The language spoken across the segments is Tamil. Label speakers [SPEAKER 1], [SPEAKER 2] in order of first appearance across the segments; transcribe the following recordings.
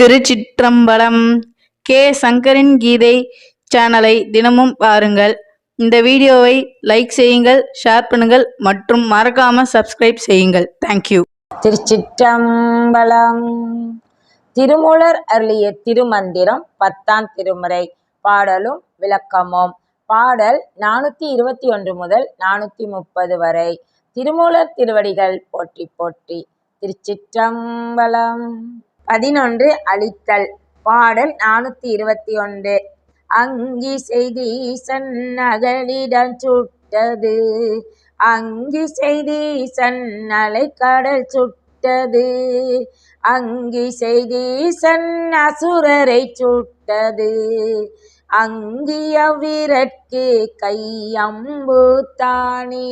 [SPEAKER 1] திருச்சிற்றம்பலம் கே. சங்கரின் கீதை சேனலை தினமும் பாருங்கள். இந்த வீடியோவை லைக் செய்யுங்கள் ஷேர் பண்ணுங்கள் மற்றும் மறக்காம சப்ஸ்கிரைப் செய்யுங்கள். தேங்க்யூ
[SPEAKER 2] திருச்சிற்றம்பலம். திருமூலர் அருளிய திருமந்திரம் பத்தாம் திருமுறை. பாடலும் விளக்கமும். பாடல் நானூற்றி இருபத்தி ஒன்று முதல் நானூற்றி முப்பது வரை. திருமூலர் திருவடிகள் போற்றி போற்றி. திருச்சிற்றம்பலம். பதினொன்று அழித்தல் பாடல் நானூற்றி இருபத்தி ஒன்று. அங்கி செய்தி சன்னகலிடம் சுட்டது. அங்கி செய்தி சன்னலை கடல் சுட்டது. அங்கி செய்தி சன் அசுரரை சுட்டது. அங்கிய வீரற்கு கையம்பு தானே.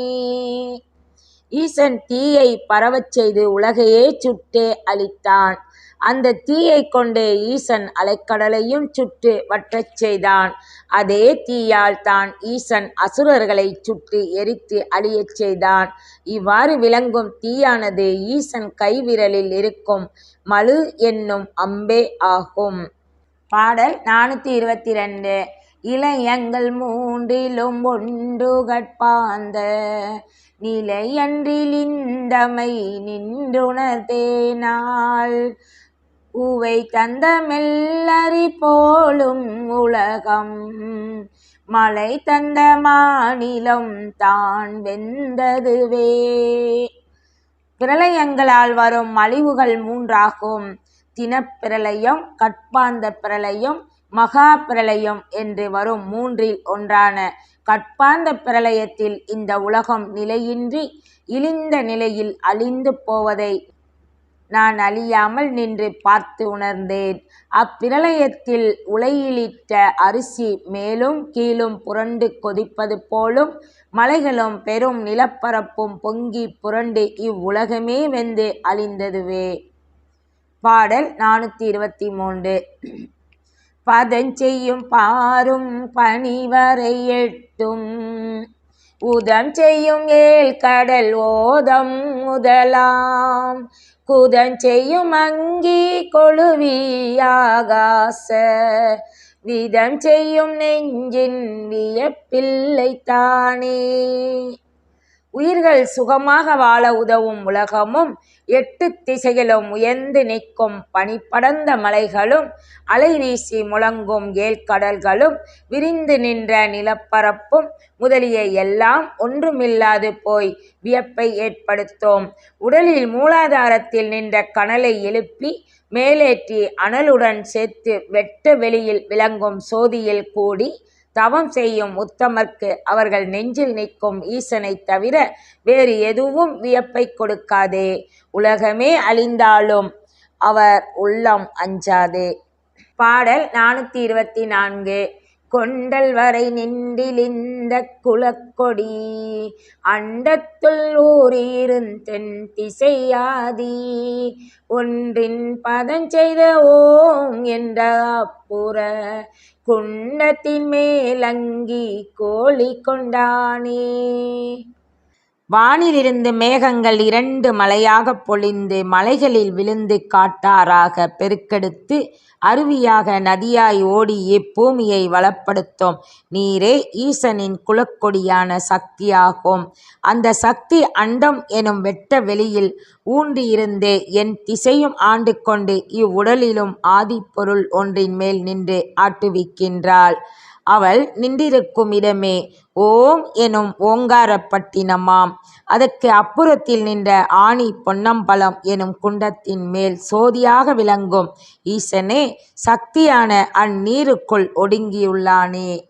[SPEAKER 2] ஈசன் தீயை பரவச் செய்து உலகையே சுட்டே அழித்தான் அந்த தீயை கொண்டே ஈசன் அலைக்கடலையும் சுட்டு வற்றச் செய்தான். அதே தீயால் தான் ஈசன் அசுரர்களை சுட்டு எரித்து அழியச் செய்தான். இவ்வாறு விளங்கும் தீயானது ஈசன் கைவிரலில் இருக்கும் மழு என்னும் அம்பே ஆகும். பாடல் நானூற்றி இருபத்தி ரெண்டு இளையங்கள் மூன்றிலும் ஒன்று கட்பாந்த நிலையன்றில் இந்தமை நின்றுணர்தேனால் பூவை தந்த மெல்லறி போலும் உலகம். மலை தந்த மாநிலம் தான் வெந்ததுவே. பிரளயங்களால் வரும் அழிவுகள் மூன்றாகும். தினப்பிரளயம் கட்பாந்த பிரளயம் மகா பிரளயம் என்று வரும் மூன்றில் ஒன்றான கட்பாந்த பிரளயத்தில் இந்த உலகம் நிலையின்றி இழிந்த நிலையில் அழிந்து போவதை நான் அழியாமல் நின்று பார்த்து உணர்ந்தேன். அப்பிரளயத்தில் உலையிலிட்ட அரிசி மேலும் கீழும் புரண்டு கொதிப்பது போலும் மலைகளும் பெரும் நிலப்பரப்பும் பொங்கி புரண்டு இவ்வுலகமே வெந்து அழிந்ததுவே. பாடல் நானூற்றி இருபத்தி மூன்று. பதஞ்செய்யும் பாரும் பணிவரை எட்டும். உதம் செய்யும் ஏல் கடல் ஓதம் முதலாம். குதஞ்செய்யும் அங்கி கொழுவியாகாச. விதம் செய்யும் நெஞ்சின் வியப்பில்லை தானே. உயிர்கள் சுகமாக வாழ உதவும் உலகமும் எட்டு திசைகளும் உயர்ந்து நிற்கும் பனிப்படர்ந்த மலைகளும் அலை வீசி முழங்கும் ஏழ்கடல்களும் விரிந்து நின்ற நிலப்பரப்பும் முதலிய எல்லாம் ஒன்றுமில்லாது போய் வியப்பை ஏற்படுத்தும். உடலில் மூலாதாரத்தில் நின்ற கனலை எழுப்பி மேலேற்றி அனலுடன் சேர்த்து வெட்ட வெளியில் விளங்கும் சோதியில் கூடி தவம் செய்யும் உத்தமர்க்கு அவர்கள் நெஞ்சில் நிற்கும் ஈசனை தவிர வேறு எதுவும் வியப்பை கொடுக்காதே. உலகமே அழிந்தாலும் அவர் உள்ளம் அஞ்சாதே. பாடல் நானூற்றி இருபத்தி நான்கு. கொண்டல் வரை நின்றிலிந்த குலக்கொடி அண்டத்துள் ஊரிருந்தென் திசையாதி. ஒன்றின் பதஞ்செய்த ஓம் என்ற அப்புற குண்டத்தின் மேலங்கி கோழி கொண்டானே. வானிலிருந்து மேகங்கள் இரண்டு மலையாக பொழிந்து மலைகளில் விழுந்து காட்டாராக பெருக்கெடுத்து அருவியாக நதியாய் ஓடி இப்பூமியை வளப்படுத்தும். நீரே ஈசனின் குலக்கொடியான சக்தியாகும். அந்த சக்தி அண்டம் எனும் வெட்ட வெளியில் ஊன்றியிருந்து என் திசையும் ஆண்டு கொண்டு இவ்வுடலிலும் ஆதிப்பொருள் ஒன்றின் மேல் நின்று ஆட்டுவிக்கின்றாள். அவள் நின்றிருக்கும் இடமே. ஓம் எனும் ஓங்காரப்பட்டினமாம் அதற்கு அப்புறத்தில் நின்ற ஆணி பொன்னம்பலம் எனும் குண்டத்தின் மேல் சோதியாக விளங்கும். ஈசனே சக்தியான அந்நீருக்குள் ஒடுங்கியுள்ளானே.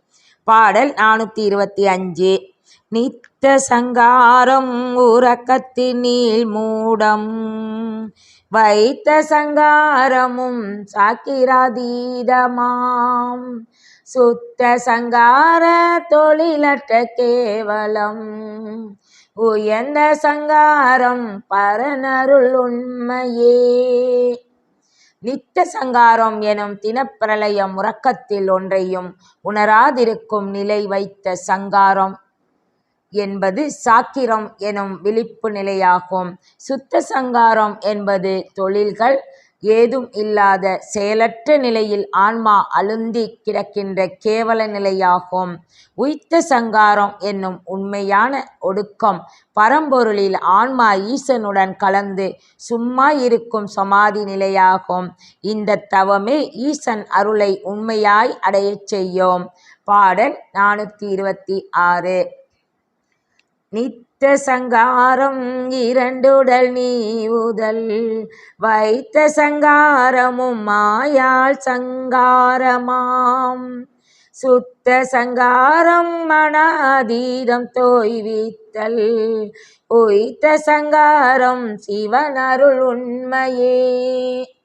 [SPEAKER 2] பாடல் நானூற்றி இருபத்தி அஞ்சு நித்த சங்காரம் உறக்கத்தினீள் மூடம். வைத்த சங்காரமும் சாக்கிராதீதமாம். சுத்த சங்கார தொழிலற்ற கேவலம். உயர்ந்த சங்காரம் பரனருள் உண்மையே. நித்த சங்காரம் எனும் தினப்பிரளயம் உறக்கத்தில் ஒன்றையும் உணராதிருக்கும் நிலை வைத்த சங்காரம் என்பது சாக்கிரம் எனும் விழிப்பு நிலையாகும். சுத்த சங்காரம் என்பது தொழில்கள் ஏதும் இல்லாத செயலற்ற நிலையில் ஆன்மா அழுந்தி கிடக்கின்ற கேவல நிலையாகும். உய்த்த சங்காரம் என்னும் உண்மையான ஒடுக்கம் பரம்பொருளில் ஆன்மா ஈசனுடன் கலந்து சும்மா இருக்கும் சமாதி நிலையாகும். இந்த தவமே ஈசன் அருளை உண்மையாய் அடையச் செய்யும். பாடல் நானூற்றி இருபத்தி ஆறு. வைத்த சங்காரம் இரண்டுடல் நீவுதல் வைத்த சங்காரமும் மாயாள் சங்காரமாம். சுத்த சங்காரம் மனாதீதம் தோய்வித்தல். ஒய்த்த சங்காரம் சிவனருள் உண்மையே.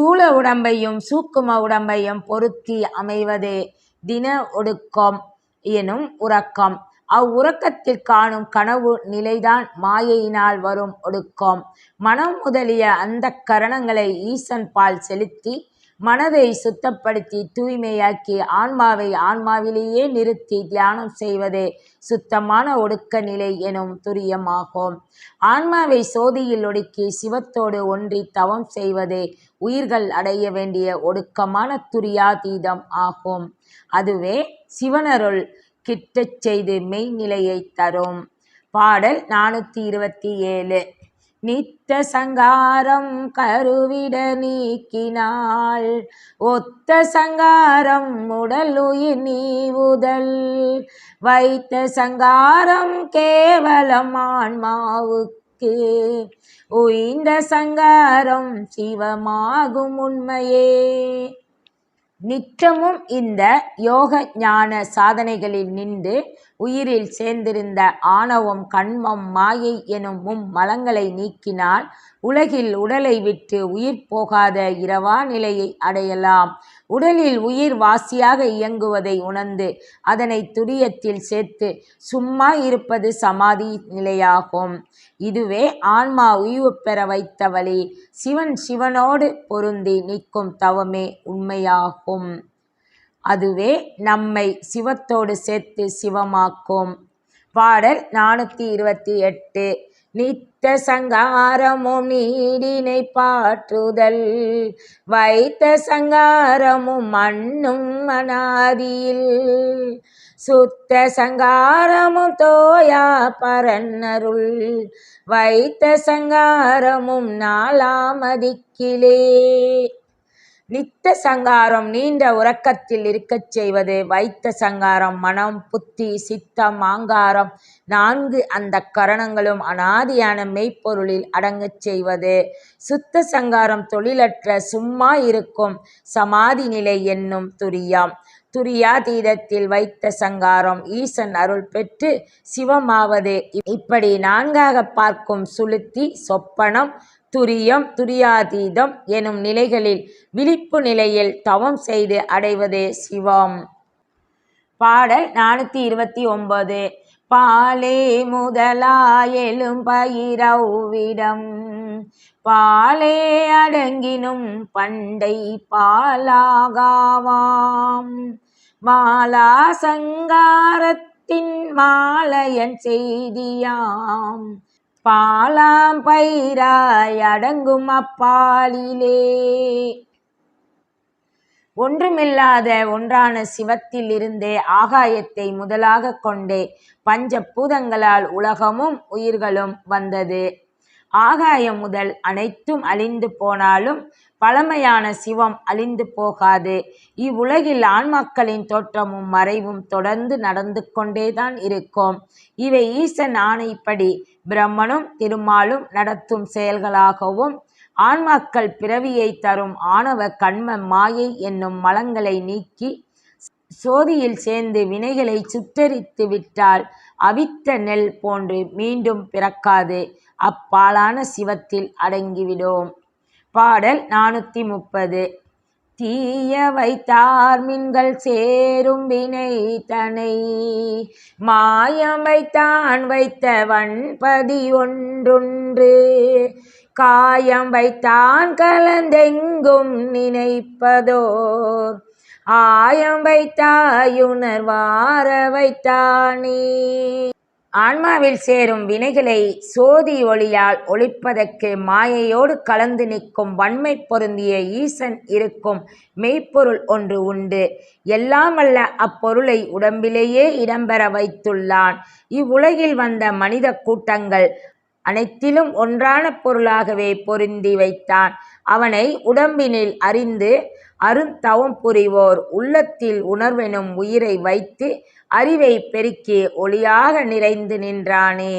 [SPEAKER 2] தூள உடம்பையும் சூக்கும உடம்பையும் பொருத்தி அமைவதே தின ஒடுக்கம் எனும் உறக்கம். அவ்வுறக்கத்தில் காணும் கனவு நிலைதான் மாயையினால் வரும் ஒடுக்கம். மனம் முதலிய அந்த கரணங்களை ஈசன் பால் செலுத்தி மனதை சுத்தப்படுத்தி தூய்மையாக்கி ஆன்மாவை ஆன்மாவிலேயே நிறுத்தி தியானம் செய்வதே சுத்தமான ஒடுக்க நிலை எனும் துரியமாகும். ஆன்மாவை சோதியில் ஒடுக்கி சிவத்தோடு ஒன்றி தவம் செய்வதே உயிர்கள் அடைய வேண்டிய ஒடுக்கமான துரியாதீதம் ஆகும். அதுவே சிவனருள் கிட்டச் செய்து மெய்நிலையை தரும். பாடல் நானூற்றி இருபத்தி ஏழு. நித்த சங்காரம் கருவிட நீக்கினாள். ஒத்த சங்காரம் உடல் உயிர் நீவுதல். வைத்த சங்காரம் கேவலம் ஆன்மாவுக்கு. உய்ந்த சங்காரம் சிவமாகும் உண்மையே. நிற்றமும் இந்த யோக ஞான சாதனைகளில் நின்று உயிரில் சேர்ந்திருந்த ஆணவம் கண்மம் மாயை எனும் மும் மலங்களை நீக்கினால் உலகில் உடலை விட்டு உயிர் போகாத இரவா நிலையை அடையலாம். உடலில் உயிர் வாசியாக இயங்குவதை உணர்ந்து அதனை துரியத்தில் சேர்த்து சும்மா இருப்பது சமாதி நிலையாகும். இதுவே ஆன்மா உய்வு பெற வைத்த வழி. சிவன் சிவனோடு பொருந்தி நிற்கும் தவமே உண்மையாகும். அதுவே நம்மை சிவத்தோடு சேர்த்து சிவமாக்கும். பாடல் நானூற்றி இருபத்தி எட்டு. நித்த சங்காரமும் நீடினை பாற்றுதல். வைத்த சங்காரமும் மண்ணும் அனாதியில். சுத்த சங்காரமும் தோயா பரன்னருள். வைத்த சங்காரமும் நாளாமதிக்கிலே. நித்த சங்காரம் நீண்ட உறக்கத்தில் இருக்கச் செய்வது வைத்த சங்காரம் மனம் புத்தி சித்தம் ஆங்காரம் நான்கு அந்த கரணங்களும் அனாதியான மெய்ப்பொருளில் அடங்கச் செய்வது. சுத்த சங்காரம் தொழிலற்ற சும்மா இருக்கும் சமாதி நிலை என்னும் துரியம். துரியாதீதத்தில் வைத்த சங்காரம் ஈசன் அருள் பெற்று சிவமாவது. இப்படி நான்காக பார்க்கும் சுளுத்தி சொப்பனம் துரியம் துரியாதீதம் எனும் நிலைகளில் விழிப்பு நிலையில் தவம் செய்து அடைவதே சிவம். பாடல் நானூற்றி இருபத்தி ஒன்பது. பாலே முதலாயெலும் பயிரவிடம் பாலே அடங்கினும் பண்டை பாலாகாவாம். மாலா சங்காரத்தின் மாலையன் செய்தியாம். பாலாம் பயிராய் அடங்கும் அப்பாலிலே. ஒன்றுமில்லாத ஒன்றான சிவத்தில் இருந்தே ஆகாயத்தை முதலாக கொண்டே பஞ்ச பூதங்களால் உலகமும் உயிர்களும் வந்தது. ஆகாயம் முதல் அனைத்தும் அழிந்து போனாலும் பழமையான சிவம் அழிந்து போகாது. இவ்வுலகில் ஆன்மாக்களின் தோற்றமும் மறைவும் தொடர்ந்து நடந்து கொண்டேதான் இருக்கும். இவை ஈசன் ஆணைப்படி பிரம்மனும் திருமாலும் நடத்தும் செயல்களாகவும் ஆன்மாக்கள் பிறவியை தரும் ஆணவ கண்ம மாயை என்னும் மலங்களை நீக்கி சோதியில் சேர்ந்து வினைகளை சுற்றரித்து விட்டால் அவித்த நெல் போன்று மீண்டும் பிறக்காது. அப்பாலான சிவத்தில் அடங்கிவிடும். பாடல் நானூற்றி முப்பது. தீய வைத்தார் மின்கள் சேரும் வினை தனை. மாயமைத்தான் வைத்த வன்பதி ஒன்றொன்று காயம் வைத்தான் கலந்தெங்கும் நினைப்பதோர். ஆயம் வைத்தாயுணர் வார வைத்தானே. ஆன்மாவில் சேரும் வினைகளை சோதி ஒளியால் ஒழிப்பதற்கு மாயையோடு கலந்து நிற்கும் வன்மை பொருந்திய ஈசன் இருக்கும் மெய்ப்பொருள் ஒன்று உண்டு. எல்லாமல்ல அப்பொருளை உடம்பிலேயே இடம்பெற வைத்துள்ளான். இவ்வுலகில் வந்த மனித கூட்டங்கள் அனைத்திலும் ஒன்றான பொருளாகவே பொருந்தி வைத்தான். அவனை உடம்பினில் அறிந்து அருந்தவம் புரிவோர் உள்ளத்தில் உணர்வெனும் உயிரை வைத்து அறிவை பெருக்கி ஒளியாக நிறைந்து நின்றானே.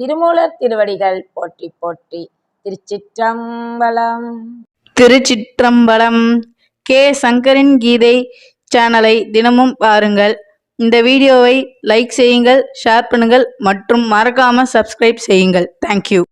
[SPEAKER 2] திருமூலர் திருவடிகள் போற்றி போற்றி. திருச்சிற்றம்பலம்.
[SPEAKER 1] திருச்சிற்றம்பலம். கே. சங்கரின் கீதை சேனலை தினமும் பாருங்கள். இந்த வீடியோவை லைக் செய்யுங்கள் ஷேர் பண்ணுங்கள் மற்றும் மறக்காமல் சப்ஸ்கிரைப் செய்யுங்கள். தேங்க்யூ